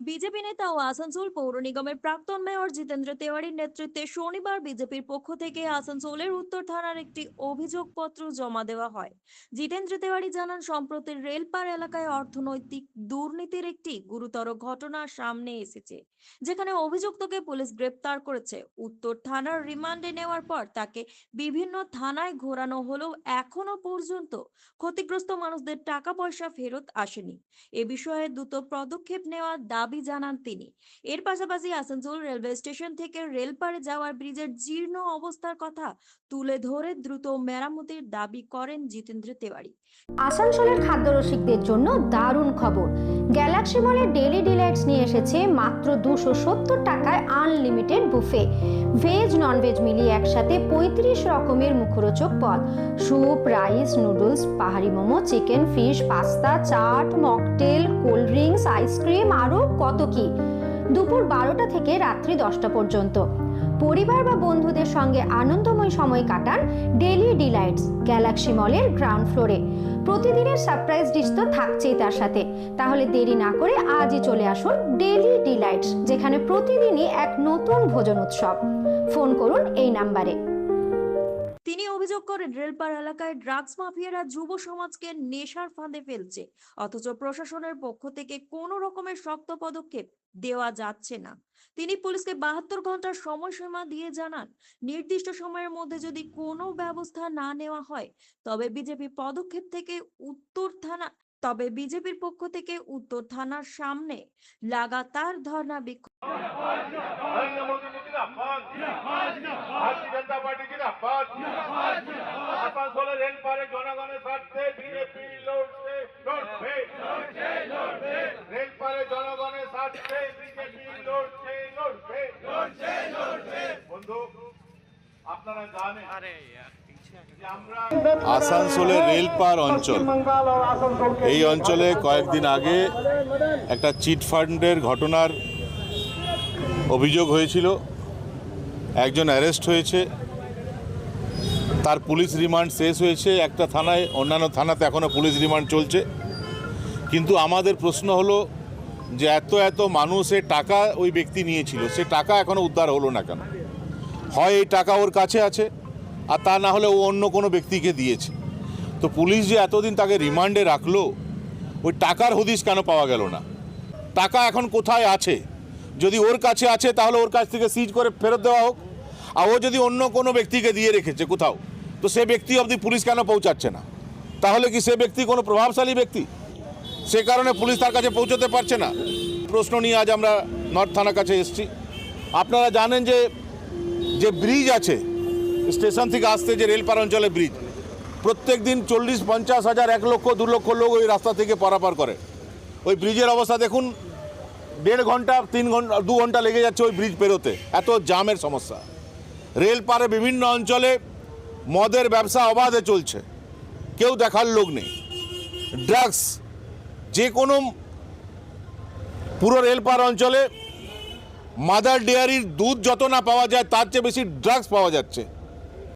BJP নেতা ও আসানসোল পৌর নিগমের প্রাক্তন মেয়র জিতেন্দ্র তেওয়ারির নেতৃত্বে শনিবার বিজেপির পক্ষ থেকে আসানসোলের উত্তর থানার একটি অভিযোগপত্র জমা দেওয়া হয়। জিতেন্দ্র তেওয়ারি জানান, সম্প্রতি রেলপার এলাকায় অর্থনৈতিক দুর্নীতির একটি গুরুতর ঘটনা সামনে এসেছে, যেখানে অভিযুক্তকে পুলিশ গ্রেপ্তার করেছে। উত্তর থানার রিমান্ডে নেওয়ার পর তাকে বিভিন্ন থানায় ঘোরানো হলেও এখনও পর্যন্ত ক্ষতিগ্রস্ত মানুষদের টাকা পয়সা ফেরত আসেনি। এ বিষয়ে দ্রুত পদক্ষেপ নেওয়ার দাবি জানান তিনি। এর পাশাপাশি আসানসোল রেলওয়ে স্টেশন থেকে রেলপারে যাওয়ার ব্রিজের জীর্ণ অবস্থার কথা তুলে ধরে দ্রুত মেরামতির দাবি করেন জিতেন্দ্র তেওয়ারি। আসানসোলের খাদ্যরসিকদের জন্য দারুণ খবর। গ্যালাক্সি মলের ডেলি ডিলাইটস নিয়ে এসেছে মাত্র দুশো সত্তর টাকায় আনলিমিটেড বুফে। ভেজ, ননভেজ মিলিয়ে একসাথে পঁয়ত্রিশ রকমের মুখরোচক পদ। স্যুপ, রাইস, নুডলস, পাহাড়ি momo, chicken, fish, pasta, chaat, mocktail, cold drinks, ice cream, আরও কত কি? দুপুর বারোটা থেকে রাত্রি দশটা পর্যন্ত। পরিবার বা বন্ধুদের সঙ্গে আনন্দময় সময় কাটান ডেলি ডিলাইটস গ্যালাক্সি মলের গ্রাউন্ড ফ্লোরে। প্রতিদিনের সারপ্রাইজ ডিশ তো থাকছেই তার সাথে। তাহলে দেরি না করে আজই চলে আসুন ডেলি ডিলাইটস, যেখানে প্রতিদিনই এক নতুন ভোজন উৎসব। ফোন করুন এই নাম্বারে। অভিযোগ করেন রেলপার এলাকায় ড্রাগস মাফিয়ারা যুব সমাজকে নেশার ফাঁদে ফেলছে। অথচ প্রশাসনের পক্ষ থেকে কোনো রকমের শক্ত পদক্ষেপ দেওয়া যাচ্ছে না। তিনি পুলিশকে বাহাত্তর ঘণ্টার সময়সীমা দিয়ে জানান, নির্দিষ্ট সময়ের মধ্যে যদি কোনো ব্যবস্থা না নেওয়া হয়, তবে বিজেপি পদক্ষেপ থেকে উত্তর থানা, তবে বিজেপির পক্ষ থেকে উত্তর থানার সামনে লাগাতার ধর্ণা বিক্ষোভ। আসানসোলের রেল পারে জনগণের স্বার্থে বিজেপি লড়ছে লড়বে রেল পারে জনগণের স্বার্থে বিজেপি লড়ছে লড়বে বন্ধু আপনারা জানেন যে আসানসোলের রেলপার অঞ্চল। এই অঞ্চলে কয়েকদিন আগে একটা চিট ফান্ডের ঘটনার অভিযোগ হয়েছিল। একজন অ্যারেস্ট হয়েছে। তার পুলিশ রিমান্ড শেষ হয়েছে একটা থানায়, অন্যান্য থানাতে এখনও পুলিশ রিমান্ড চলছে। কিন্তু আমাদের প্রশ্ন হলো যে এত এত মানুষের টাকা ওই ব্যক্তি নিয়েছিল, সে টাকা এখনও উদ্ধার হলো না কেন? হয় এই টাকা ওর কাছে আছে, আর তা না হলে ও অন্য কোনো ব্যক্তিকে দিয়েছে। তো পুলিশ যে এতদিন তাকে রিমান্ডে রাখল, ওই টাকার হদিশ কেন পাওয়া গেল না? টাকা এখন কোথায় আছে? যদি ওর কাছে আছে, তাহলে ওর কাছ থেকে সিজ করে ফেরত দেওয়া হোক, আর ও যদি অন্য কোনো ব্যক্তিকে দিয়ে রেখেছে কোথাও তো সে ব্যক্তি অবধি পুলিশ কেন পৌঁছাচ্ছে না? তাহলে কি সে ব্যক্তি কোনো প্রভাবশালী ব্যক্তি? সে কারণে পুলিশ তার কাছে পৌঁছতে পারছে না। প্রশ্ন নিয়ে আজ আমরা নর্থ থানার কাছে এসেছি। আপনারা জানেন যে যে ব্রিজ আছে, স্টেশন থেকে আসতে যে রেলপার অঞ্চলে ব্রিজ প্রত্যেক দিন চল্লিশ, পঞ্চাশ হাজার, এক লক্ষ, দু লক্ষ লোক ওই রাস্তা থেকে পারাপার করে। ওই ব্রিজের অবস্থা দেখুন, দেড় ঘণ্টা, তিন ঘণ্টা, দু ঘণ্টা লেগে যাচ্ছে ওই ব্রিজ পেরোতে। এত জামের সমস্যা। রেল পারে বিভিন্ন অঞ্চলে মদের ব্যবসা অবাধে চলছে। কেউ দেখার লোক নেই। ড্রাগস যে কোনো পুরো রেলপার অঞ্চলে মাদার ডেয়ারির দুধ যত না পাওয়া যায়, তার চেয়ে বেশি ড্রাগস পাওয়া যাচ্ছে।